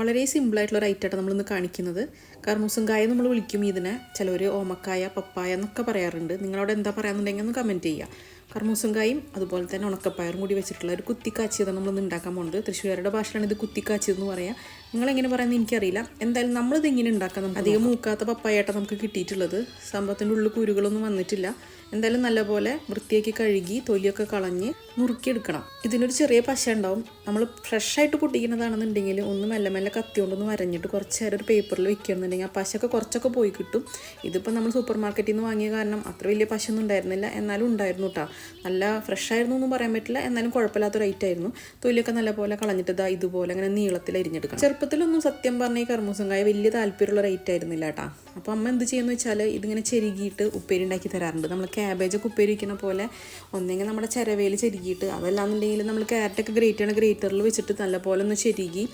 വളരെ സിമ്പിളായിട്ടുള്ള ഐറ്റമാണ് നമ്മളിന്ന് കാണിക്കുന്നത്. കർമൂസും കായ നമ്മൾ വിളിക്കും ഇതിനെ. ചിലവർ ഓമക്കായ പപ്പായ എന്നൊക്കെ പറയാറുണ്ട്. നിങ്ങളവിടെ എന്താ പറയാന്നുണ്ടെങ്കിൽ ഒന്ന് കമന്റ് ചെയ്യുക. കർമൂസും കായും അതുപോലെ തന്നെ ഉണക്കപ്പയറും കൂടി വെച്ചിട്ടുള്ള ഒരു കുത്തിക്കാച്ചിയതാണ് നമ്മളിന്ന് ഉണ്ടാക്കാൻ പോകുന്നത് തൃശ്ശൂരുടെ ഭാഷയിലാണ് ഇത് കുത്തിക്കാച്ചിയെന്ന് പറയാം. നിങ്ങളെങ്ങനെ പറയുന്നത് എനിക്കറിയില്ല. എന്തായാലും നമ്മളിത് ഇങ്ങനെ ഉണ്ടാക്കാം അധികം മൂക്കാത്ത പപ്പായായിട്ട് നമുക്ക് കിട്ടിയിട്ടുള്ളത്. സംഭവത്തിന്റെ ഉള്ളിൽ കുരുകളൊന്നും വന്നിട്ടില്ല. എന്തായാലും നല്ലപോലെ വൃത്തിയാക്കി കഴുകി തൊലിയൊക്കെ കളഞ്ഞ് നുറുക്കിയെടുക്കണം. ഇതിനൊരു ചെറിയ പശ ഉണ്ടാവും. നമ്മൾ ഫ്രഷായിട്ട് പൊട്ടിക്കുന്നതാണെന്നുണ്ടെങ്കിൽ ഒന്ന് മെല്ലെ മെല്ലെ കത്തി കൊണ്ടൊന്ന് വരഞ്ഞിട്ട് കുറച്ച് നേരം ഒരു പേപ്പറിൽ വെക്കുകയാണെന്നുണ്ടെങ്കിൽ ആ പശയൊക്കെ കുറച്ചൊക്കെ പോയി കിട്ടും. ഇതിപ്പോൾ നമ്മൾ സൂപ്പർ മാർക്കറ്റിൽ നിന്ന് വാങ്ങിയ കാരണം അത്ര വലിയ പശയൊന്നും ഉണ്ടായിരുന്നില്ല. എന്നാലും ഉണ്ടായിരുന്നു കേട്ടോ നല്ല ഫ്രഷായിരുന്നു ഒന്നും പറയാൻ പറ്റില്ല. എന്നാലും കുഴപ്പമില്ലാത്തൊരു ഐറ്റം ആയിരുന്നു. തൊലിയൊക്കെ നല്ലപോലെ കളഞ്ഞിട്ട് ഇതാ ഇതുപോലെ അങ്ങനെ നീളത്തിൽ അരിഞ്ഞെടുക്കണം. ചെറുപ്പത്തിലൊന്നും സത്യം പറഞ്ഞ ഈ കർമ്മൂസം കായ വലിയ താല്പര്യമുള്ള റേറ്റ് ആയിരുന്നില്ല കേട്ടോ അപ്പോൾ അമ്മ എന്ത് ചെയ്യുന്നു വെച്ചാൽ ഇതിങ്ങനെ ചെരുകിയിട്ട് ഉപ്പേരി ഉണ്ടാക്കി തരാറുണ്ട്. നമ്മൾ ക്യാബേജൊക്കെ ഉപ്പേരി വയ്ക്കുന്ന പോലെ ഒന്നെങ്കിൽ നമ്മുടെ ചിരവയിൽ ചെരുകിയിട്ട് അതല്ലാന്നുണ്ടെങ്കിൽ നമ്മൾ ക്യാരറ്റൊക്കെ ഗ്രേറ്റ് ചെയ്യണ ഗ്രേറ്ററിൽ വെച്ചിട്ട് നല്ലപോലെ ഒന്ന് ചെരുകി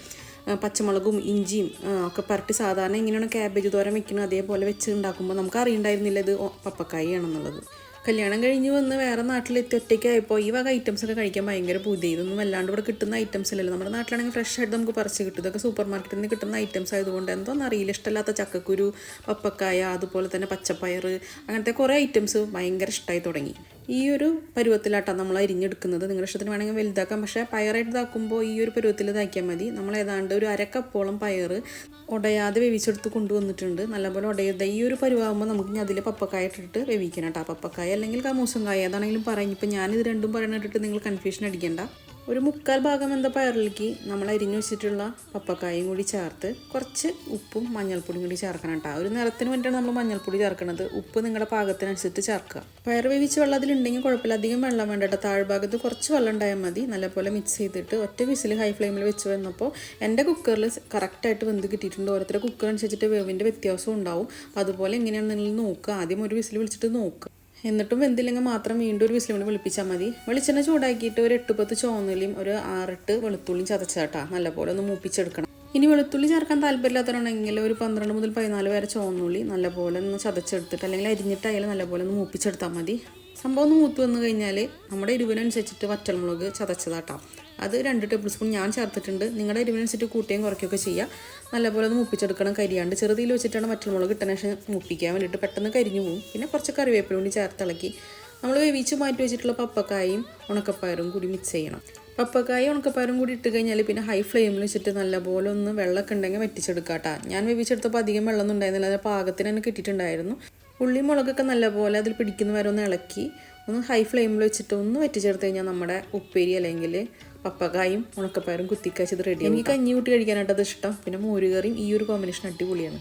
പച്ചമുളകും ഇഞ്ചിയും ഒക്കെ പരട്ടി സാധാരണ ഇങ്ങനെയാണ് ക്യാബേജ് തോരൻ വെക്കുന്നത് അതേപോലെ വെച്ച് ഉണ്ടാക്കുമ്പോൾ നമുക്ക് അറിയണ്ടായിരുന്നില്ല ഇത് പപ്പക്കായി പപ്പക്കായാണെന്നുള്ളത് കല്യാണം കഴിഞ്ഞ് വന്ന് വേറെ നാട്ടിലെത്തി ഒറ്റയ്ക്കായപ്പോൾ ഈ വക ഐറ്റംസ് ഒക്കെ കഴിക്കാൻ ഭയങ്കര പുതിയ ഇതൊന്നും വല്ലാണ്ട് ഇവിടെ കിട്ടുന്ന ഐറ്റംസ് അല്ലല്ലോ. നമ്മുടെ നാട്ടിലാണെങ്കിൽ ഫ്രഷ് ആയിട്ട് നമുക്ക് പറിച്ച് കിട്ടും. ഇതൊക്കെ സൂപ്പർ മാർക്കറ്റിൽ നിന്ന് കിട്ടുന്ന ഐറ്റംസ് ആയതുകൊണ്ട് എന്തോന്ന് അറിയില്ല. ഇഷ്ടമല്ലാത്ത ചക്കക്കുരു പപ്പക്കായ അതുപോലെ തന്നെ പച്ചപ്പയർ അങ്ങനത്തെ കുറേ ഐറ്റംസ് ഭയങ്കര ഇഷ്ടമായി തുടങ്ങി. ഈ ഒരു പരുവത്തിലാട്ടാണ് നമ്മൾ അരിഞ്ഞെടുക്കുന്നത്. നിങ്ങളുടെ ഇഷ്ടത്തിന് വേണമെങ്കിൽ വലുതാക്കാം. പക്ഷേ പയറായിട്ട് ഇതാക്കുമ്പോൾ ഈ ഒരു പരുവത്തിൽ ഇതാക്കിയാൽ മതി. നമ്മൾ ഏതാണ്ട് ഒരു അരക്കപ്പോളം പയർ ഉടയാതെ വേവിച്ചെടുത്ത് കൊണ്ടുവന്നിട്ടുണ്ട്. നല്ലപോലെ ഉടയത് ഈ ഒരു പരുവാകുമ്പോൾ നമുക്ക് ഇനി അതിൽ പപ്പക്കായ ഇട്ടിട്ട് വേവിക്കണം കേട്ടോ. പപ്പക്കായ അല്ലെങ്കിൽ കമൂസം കായ അതാണെങ്കിലും പറയും. ഇപ്പം ഞാനിത് രണ്ടും പറയണിട്ടിട്ട് നിങ്ങൾ കൺഫ്യൂഷൻ അടിക്കണ്ട. ഒരു മുക്കാൽ ഭാഗം എന്താ പയറിലേക്ക് നമ്മൾ അരിഞ്ഞു വെച്ചിട്ടുള്ള പപ്പക്കായും കൂടി ചേർത്ത് കുറച്ച് ഉപ്പും മഞ്ഞൾപ്പൊടിയും കൂടി ചേർക്കണം കേട്ടോ. ഒരു നിറത്തിന് വേണ്ടിയാണ് നമ്മൾ മഞ്ഞൾപ്പൊടി ചേർക്കുന്നത്. ഉപ്പ് നിങ്ങളുടെ പാകത്തിനനുസരിച്ച് ചേർക്കുക. പയർ വേവിച്ച് വെള്ളം അതിലുണ്ടെങ്കിൽ കുഴപ്പമില്ല. അധികം വെള്ളം വേണ്ട താഴ്ഭാഗത്ത് കുറച്ച് വെള്ളം ഉണ്ടായാൽ മതി. നല്ലപോലെ മിക്സ് ചെയ്തിട്ട് ഒറ്റ വിസിൽ ഹൈ ഫ്ലെയിമിൽ വെച്ച് വന്നപ്പോൾ എന്റെ കുക്കറിൽ കറക്റ്റായിട്ട് വെന്ത് കിട്ടിയിട്ടുണ്ട്. ഓരോരുത്തരുടെ കുക്കർ അനുസരിച്ചിട്ട് വേവിന്റെ വ്യത്യാസം ഉണ്ടാവും. അതുപോലെ എങ്ങനെയാണ് നിങ്ങൾ നോക്കുക. ആദ്യം ഒരു വിസിൽ വിളിച്ചിട്ട് നോക്കുക. എന്നിട്ടും വെന്തില്ലെങ്കിൽ മാത്രം വീണ്ടും ഒരു വിസിൽ കൊണ്ട് വിളിപ്പിച്ചാൽ മതി. വെളിച്ചെണ്ണ ചൂടാക്കിയിട്ട് ഒരു എട്ട് പത്ത് ചുവന്നുള്ളിയും ഒരു ആറെട്ട് വെളുത്തുള്ളിയും ചതച്ചാട്ടാ നല്ലപോലെ ഒന്ന് മൂപ്പിച്ചെടുക്കണം. ഇനി വെളുത്തുള്ളി ചേർക്കാൻ താല്പര്യമില്ലാത്തവരാണെങ്കിൽ ഒരു പന്ത്രണ്ട് മുതൽ പതിനാല് വരെ ചുവന്നുള്ളി നല്ലപോലെ ഒന്ന് ചതച്ചെടുത്തിട്ട് അല്ലെങ്കിൽ അരിഞ്ഞിട്ടായാലും നല്ലപോലെ ഒന്ന് മൂപ്പിച്ചെടുത്താൽ മതി. സംഭവം ഒന്ന് മൂത്ത് വന്നു കഴിഞ്ഞാൽ നമ്മുടെ എരിവിനനുസരിച്ചിട്ട് വറ്റൽമുളക് ചതച്ചതാട്ടാം. അത് രണ്ട് ടേബിൾ സ്പൂൺ ഞാൻ ചേർത്തിട്ടുണ്ട്. നിങ്ങളുടെ എരിവിനനുസരിച്ച് കൂട്ടുകയും കുറയ്ക്കുകയൊക്കെ ചെയ്യാം. നല്ലപോലെ ഒന്ന് മുപ്പിച്ചെടുക്കണം കരിയാണ്ട്. ചെറുതിയിൽ വെച്ചിട്ടാണ് വറ്റൽമുളക് ഇട്ട ശേഷം മുപ്പിക്കാൻ വേണ്ടിയിട്ട് പെട്ടെന്ന് കരിഞ്ഞു പോകും പിന്നെ കുറച്ച് കറിവേപ്പില കൂടി ചേർത്തിളക്കി നമ്മൾ വേവിച്ച് മാറ്റി വെച്ചിട്ടുള്ള പപ്പക്കായും ഉണക്കപ്പയറും കൂടി മിക്സ് ചെയ്യണം. പപ്പക്കായും ഉണക്കപ്പയറും കൂടി ഇട്ട് കഴിഞ്ഞാൽ പിന്നെ ഹൈ ഫ്ലെയിമിൽ വെച്ചിട്ട് നല്ലപോലെ ഒന്ന് വെള്ളമൊക്കെ ഉണ്ടെങ്കിൽ വറ്റിച്ചെടുക്കാം കേട്ടോ ഞാൻ വേവിച്ചെടുത്തപ്പോൾ അധികം വെള്ളമൊന്നും ഉണ്ടായിരുന്നില്ല. പാകത്തിന് തന്നെ കിട്ടിയിട്ടുണ്ടായിരുന്നു. ഉള്ളി മുളകൊക്കെ നല്ലപോലെ അതിൽ പിടിക്കുന്ന വരെ ഒന്ന് ഇളക്കി. ഒന്ന് ഹൈ ഫ്ലെയിമിൽ വെച്ചിട്ട് ഒന്ന് വറ്റിച്ചെടുത്ത് കഴിഞ്ഞാൽ നമ്മുടെ ഉപ്പേരി അല്ലെങ്കിൽ പപ്പക്കായും ഉണക്കപ്പയറും കുത്തിക്കാച്ചത് റെഡി എനിക്ക് കഞ്ഞി കൂട്ടി കഴിക്കാനായിട്ട് അത് ഇഷ്ടം. പിന്നെ മോരുകറിയും ഈ ഒരു കോമ്പിനേഷൻ അടിപൊളിയാണ്.